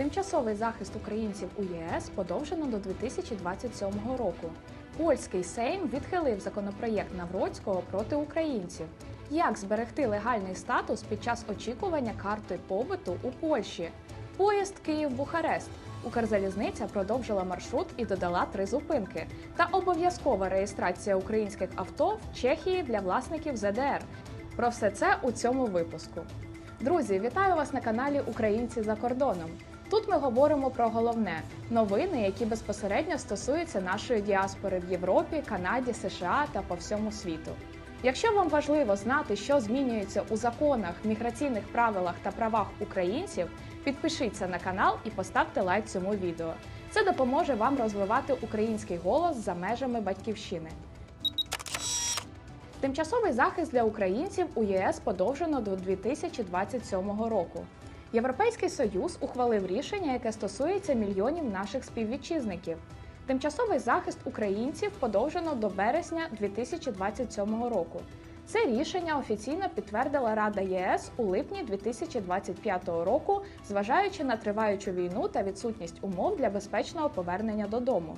Тимчасовий захист українців у ЄС подовжено до 2027 року. Польський Сейм відхилив законопроєкт Навроцького проти українців. Як зберегти легальний статус під час очікування карти побуту у Польщі? Поїзд Київ-Бухарест. Укрзалізниця продовжила маршрут і додала три зупинки. Та обов'язкова реєстрація українських авто в Чехії для власників ЗДР. Про все це у цьому випуску. Друзі, вітаю вас на каналі Українці за кордоном. Тут ми говоримо про головне новини, які безпосередньо стосуються нашої діаспори в Європі, Канаді, США та по всьому світу. Якщо вам важливо знати, що змінюється у законах, міграційних правилах та правах українців, підпишіться на канал і поставте лайк цьому відео. Це допоможе вам розвивати український голос за межами батьківщини. Тимчасовий захист для українців у ЄС подовжено до 2027 року. Європейський союз ухвалив рішення, яке стосується мільйонів наших співвітчизників. Тимчасовий захист українців подовжено до березня 2027 року. Це рішення офіційно підтвердила Рада ЄС у липні 2025 року, зважаючи на триваючу війну та відсутність умов для безпечного повернення додому.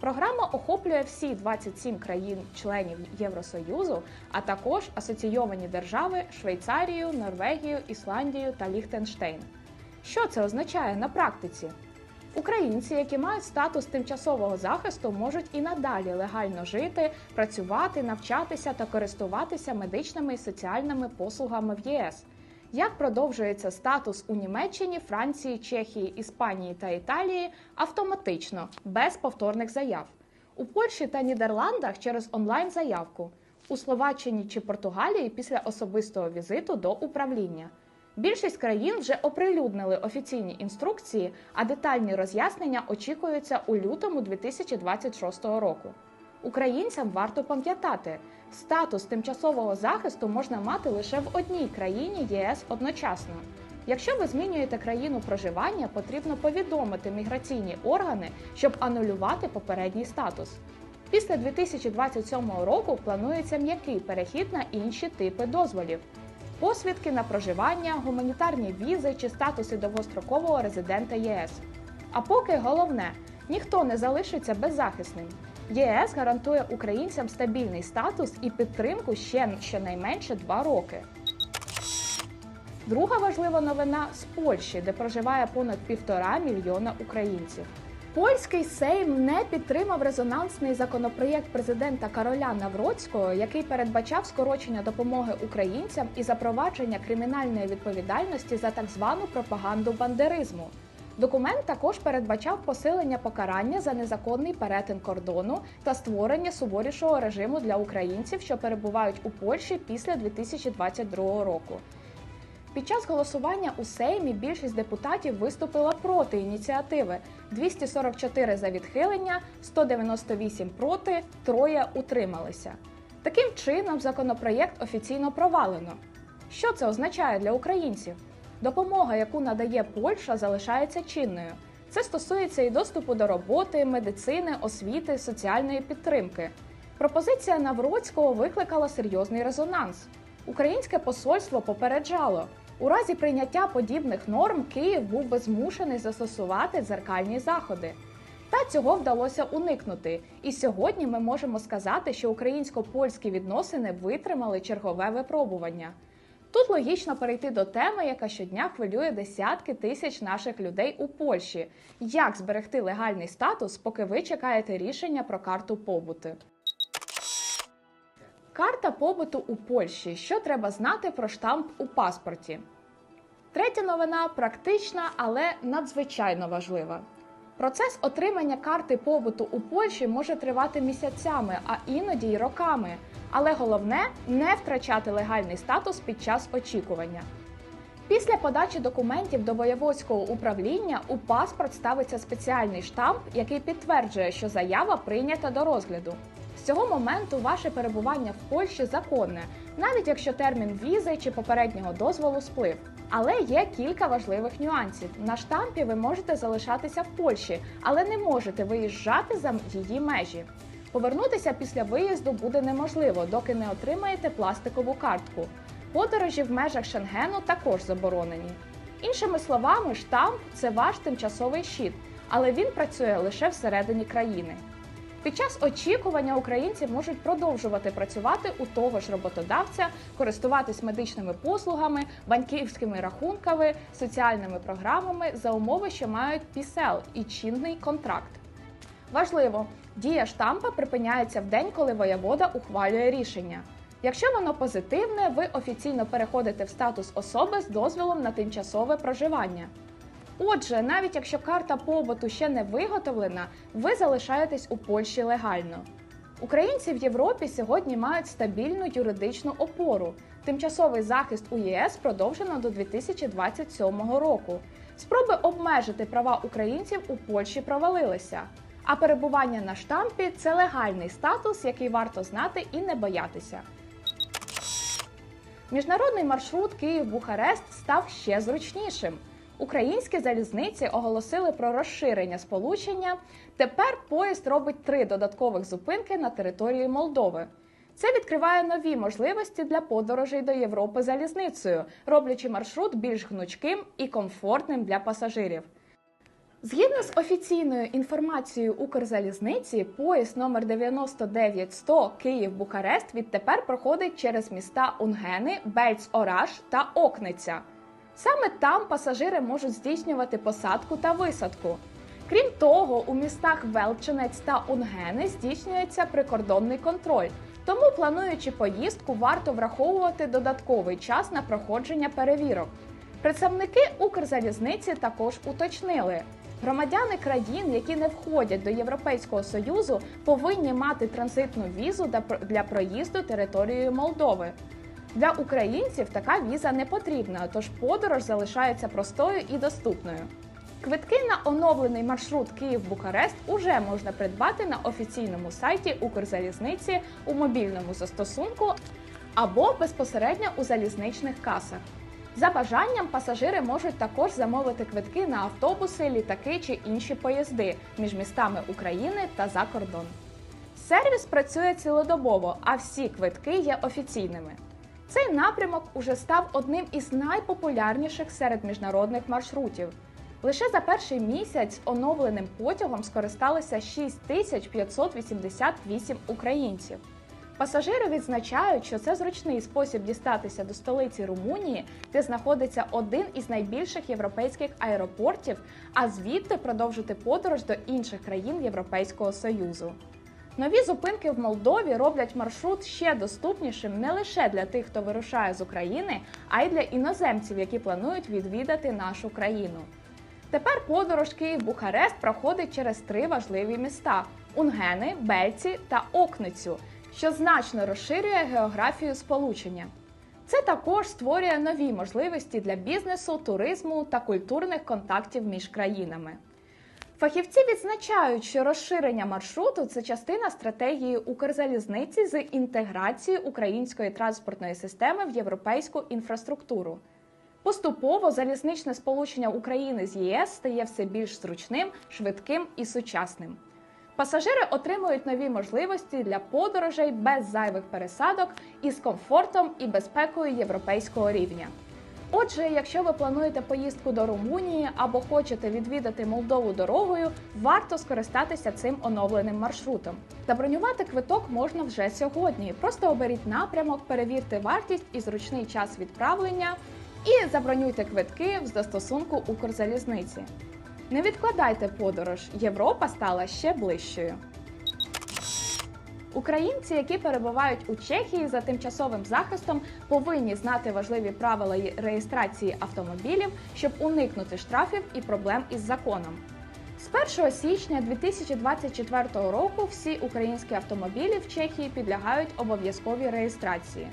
Програма охоплює всі 27 країн-членів Євросоюзу, а також асоційовані держави Швейцарію, Норвегію, Ісландію та Ліхтенштейн. Що це означає на практиці? Українці, які мають статус тимчасового захисту, можуть і надалі легально жити, працювати, навчатися та користуватися медичними і соціальними послугами в ЄС. Як продовжується статус у Німеччині, Франції, Чехії, Іспанії та Італії автоматично, без повторних заяв. У Польщі та Нідерландах через онлайн-заявку, у Словаччині чи Португалії після особистого візиту до управління. Більшість країн вже оприлюднили офіційні інструкції, а детальні роз'яснення очікуються у лютому 2026 року. Українцям варто пам'ятати, статус тимчасового захисту можна мати лише в одній країні ЄС одночасно. Якщо ви змінюєте країну проживання, потрібно повідомити міграційні органи, щоб анулювати попередній статус. Після 2027 року планується м'який перехід на інші типи дозволів посвідки на проживання, гуманітарні візи чи статуси довгострокового резидента ЄС. А поки головне, ніхто не залишиться беззахисним. ЄС гарантує українцям стабільний статус і підтримку ще щонайменше два роки. Друга важлива новина з Польщі, де проживає понад півтора мільйона українців. Польський Сейм не підтримав резонансний законопроєкт президента Кароля Навроцького, який передбачав скорочення допомоги українцям і запровадження кримінальної відповідальності за так звану пропаганду бандеризму. Документ також передбачав посилення покарання за незаконний перетин кордону та створення суворішого режиму для українців, що перебувають у Польщі після 2022 року. Під час голосування у Сеймі більшість депутатів виступила проти ініціативи: 244 за відхилення, 198 проти, троє утрималися. Таким чином, законопроєкт офіційно провалено. Що це означає для українців? Допомога, яку надає Польща, залишається чинною. Це стосується і доступу до роботи, медицини, освіти, соціальної підтримки. Пропозиція Навроцького викликала серйозний резонанс. Українське посольство попереджало. У разі прийняття подібних норм Київ був би змушений застосувати дзеркальні заходи. Та цього вдалося уникнути. І сьогодні ми можемо сказати, що українсько-польські відносини витримали чергове випробування. Тут логічно перейти до теми, яка щодня хвилює десятки тисяч наших людей у Польщі: як зберегти легальний статус, поки ви чекаєте рішення про карту побуту. Карта побуту у Польщі. Що треба знати про штамп у паспорті? Третя новина практична, але надзвичайно важлива. Процес отримання карти побуту у Польщі може тривати місяцями, а іноді й роками. Але головне не втрачати легальний статус під час очікування. Після подачі документів до воєводського управління у паспорт ставиться спеціальний штамп, який підтверджує, що заява прийнята до розгляду. Цього моменту ваше перебування в Польщі законне, навіть якщо термін візи чи попереднього дозволу сплив. Але є кілька важливих нюансів. На штампі ви можете залишатися в Польщі, але не можете виїжджати за її межі. Повернутися після виїзду буде неможливо, доки не отримаєте пластикову картку. Подорожі в межах Шенгену також заборонені. Іншими словами, штамп це ваш тимчасовий щит, але він працює лише всередині країни. Під час очікування українці можуть продовжувати працювати у того ж роботодавця, користуватись медичними послугами, банківськими рахунками, соціальними програмами за умови, що мають пісел і чинний контракт. Важливо, дія штампа припиняється в день, коли воєвода ухвалює рішення. Якщо воно позитивне, ви офіційно переходите в статус особи з дозволом на тимчасове проживання. Отже, навіть якщо карта побуту ще не виготовлена, ви залишаєтесь у Польщі легально. Українці в Європі сьогодні мають стабільну юридичну опору. Тимчасовий захист у ЄС продовжено до 2027 року. Спроби обмежити права українців у Польщі провалилися. А перебування на штампі це легальний статус, який варто знати і не боятися. Міжнародний маршрут Київ-Бухарест став ще зручнішим. Українські залізниці оголосили про розширення сполучення. Тепер поїзд робить три додаткових зупинки на території Молдови. Це відкриває нові можливості для подорожей до Європи залізницею, роблячи маршрут більш гнучким і комфортним для пасажирів. Згідно з офіційною інформацією Укрзалізниці, поїзд номер 99100 Київ-Бухарест відтепер проходить через міста Унгени, Бельц-Ораш та Окниця. Саме там пасажири можуть здійснювати посадку та висадку. Крім того, у містах Велчинець та Унгени здійснюється прикордонний контроль. Тому, плануючи поїздку, варто враховувати додатковий час на проходження перевірок. Представники Укрзалізниці також уточнили. Громадяни країн, які не входять до Європейського Союзу, повинні мати транзитну візу для проїзду територією Молдови. Для українців така віза не потрібна, тож подорож залишається простою і доступною. Квитки на оновлений маршрут Київ-Бухарест уже можна придбати на офіційному сайті Укрзалізниці у мобільному застосунку або безпосередньо у залізничних касах. За бажанням пасажири можуть також замовити квитки на автобуси, літаки чи інші поїзди між містами України та за кордон. Сервіс працює цілодобово, а всі квитки є офіційними. Цей напрямок уже став одним із найпопулярніших серед міжнародних маршрутів. Лише за перший місяць оновленим потягом скористалися 6588 українців. Пасажири відзначають, що це зручний спосіб дістатися до столиці Румунії, де знаходиться один із найбільших європейських аеропортів, а звідти продовжити подорож до інших країн Європейського Союзу. Нові зупинки в Молдові роблять маршрут ще доступнішим не лише для тих, хто вирушає з України, а й для іноземців, які планують відвідати нашу країну. Тепер подорож Київ-Бухарест проходить через три важливі міста: Унгени, Бельці та Окницю, що значно розширює географію сполучення. Це також створює нові можливості для бізнесу, туризму та культурних контактів між країнами. Фахівці відзначають, що розширення маршруту це частина стратегії Укрзалізниці з інтеграції української транспортної системи в європейську інфраструктуру. Поступово залізничне сполучення України з ЄС стає все більш зручним, швидким і сучасним. Пасажири отримують нові можливості для подорожей без зайвих пересадок із комфортом і безпекою європейського рівня. Отже, якщо ви плануєте поїздку до Румунії або хочете відвідати Молдову дорогою, варто скористатися цим оновленим маршрутом. Забронювати квиток можна вже сьогодні. Просто оберіть напрямок, перевірте вартість і зручний час відправлення, і забронюйте квитки в застосунку Укрзалізниці. Не відкладайте подорож, Європа стала ще ближчою. Українці, які перебувають у Чехії за тимчасовим захистом, повинні знати важливі правила реєстрації автомобілів, щоб уникнути штрафів і проблем із законом. З 1 січня 2024 року всі українські автомобілі в Чехії підлягають обов'язковій реєстрації.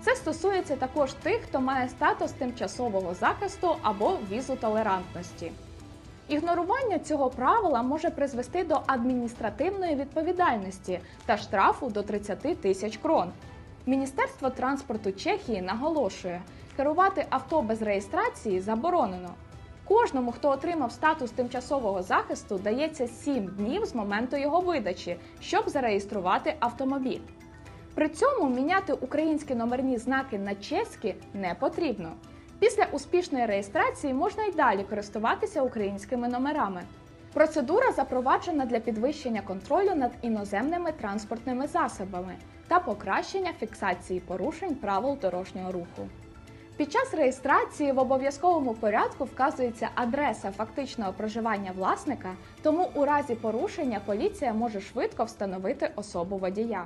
Це стосується також тих, хто має статус тимчасового захисту або візу толерантності. Ігнорування цього правила може призвести до адміністративної відповідальності та штрафу до 30 тисяч крон. Міністерство транспорту Чехії наголошує, керувати авто без реєстрації заборонено. Кожному, хто отримав статус тимчасового захисту, дається 7 днів з моменту його видачі, щоб зареєструвати автомобіль. При цьому міняти українські номерні знаки на чеські не потрібно. Після успішної реєстрації можна й далі користуватися українськими номерами. Процедура запроваджена для підвищення контролю над іноземними транспортними засобами та покращення фіксації порушень правил дорожнього руху. Під час реєстрації в обов'язковому порядку вказується адреса фактичного проживання власника, тому у разі порушення поліція може швидко встановити особу водія.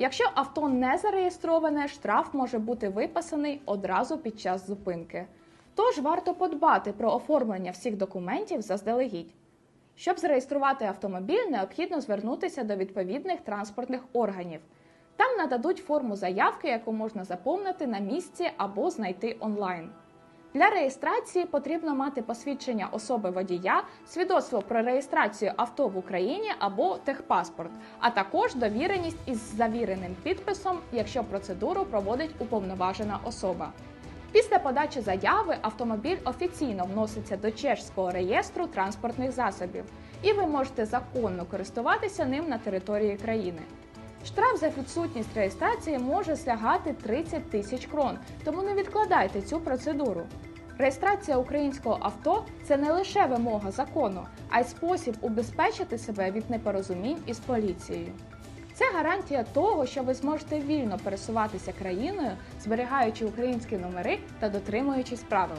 Якщо авто не зареєстроване, штраф може бути виписаний одразу під час зупинки. Тож варто подбати про оформлення всіх документів заздалегідь. Щоб зареєструвати автомобіль, необхідно звернутися до відповідних транспортних органів. Там нададуть форму заявки, яку можна заповнити на місці або знайти онлайн. Для реєстрації потрібно мати посвідчення особи водія, свідоцтво про реєстрацію авто в Україні або техпаспорт, а також довіреність із завіреним підписом, якщо процедуру проводить уповноважена особа. Після подачі заяви автомобіль офіційно вноситься до чешського реєстру транспортних засобів, і ви можете законно користуватися ним на території країни. Штраф за відсутність реєстрації може сягати 30 тисяч крон, тому не відкладайте цю процедуру. Реєстрація українського авто це не лише вимога закону, а й спосіб убезпечити себе від непорозумінь із поліцією. Це гарантія того, що ви зможете вільно пересуватися країною, зберігаючи українські номери та дотримуючись правил.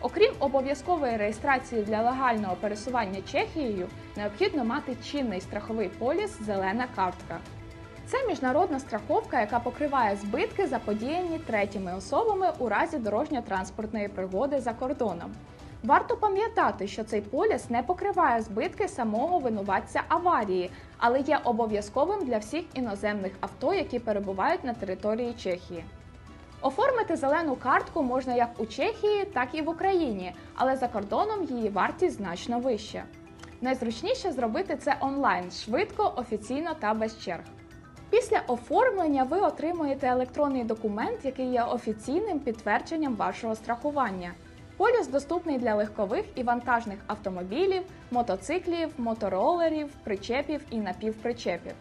Окрім обов'язкової реєстрації для легального пересування Чехією, необхідно мати чинний страховий поліс Зелена картка. Це міжнародна страховка, яка покриває збитки, заподіяні третіми особами у разі дорожньо-транспортної пригоди за кордоном. Варто пам'ятати, що цей поліс не покриває збитки самого винуватця аварії, але є обов'язковим для всіх іноземних авто, які перебувають на території Чехії. Оформити зелену картку можна як у Чехії, так і в Україні, але за кордоном її вартість значно вища. Найзручніше зробити це онлайн, швидко, офіційно та без черг. Після оформлення ви отримуєте електронний документ, який є офіційним підтвердженням вашого страхування. Поліс доступний для легкових і вантажних автомобілів, мотоциклів, моторолерів, причепів і напівпричепів.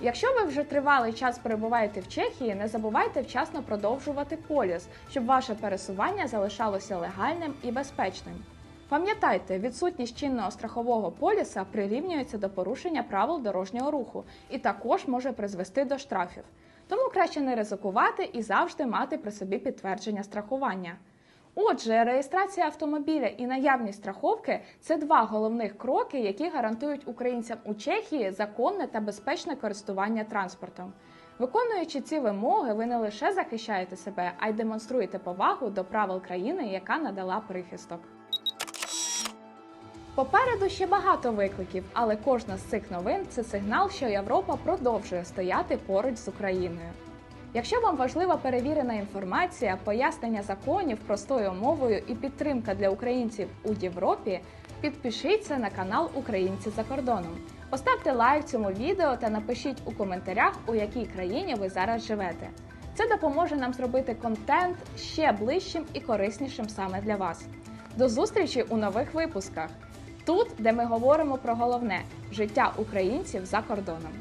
Якщо ви вже тривалий час перебуваєте в Чехії, не забувайте вчасно продовжувати поліс, щоб ваше пересування залишалося легальним і безпечним. Пам'ятайте, відсутність чинного страхового поліса прирівнюється до порушення правил дорожнього руху і також може призвести до штрафів. Тому краще не ризикувати і завжди мати при собі підтвердження страхування. Отже, реєстрація автомобіля і наявність страховки це два головних кроки, які гарантують українцям у Чехії законне та безпечне користування транспортом. Виконуючи ці вимоги, ви не лише захищаєте себе, а й демонструєте повагу до правил країни, яка надала прихисток. Попереду ще багато викликів, але кожна з цих новин це сигнал, що Європа продовжує стояти поруч з Україною. Якщо вам важлива перевірена інформація, пояснення законів простою мовою і підтримка для українців у Європі, підпишіться на канал Українці за кордоном. Поставте лайк цьому відео та напишіть у коментарях, у якій країні ви зараз живете. Це допоможе нам зробити контент ще ближчим і кориснішим саме для вас. До зустрічі у нових випусках! Тут, де ми говоримо про головне життя українців за кордоном.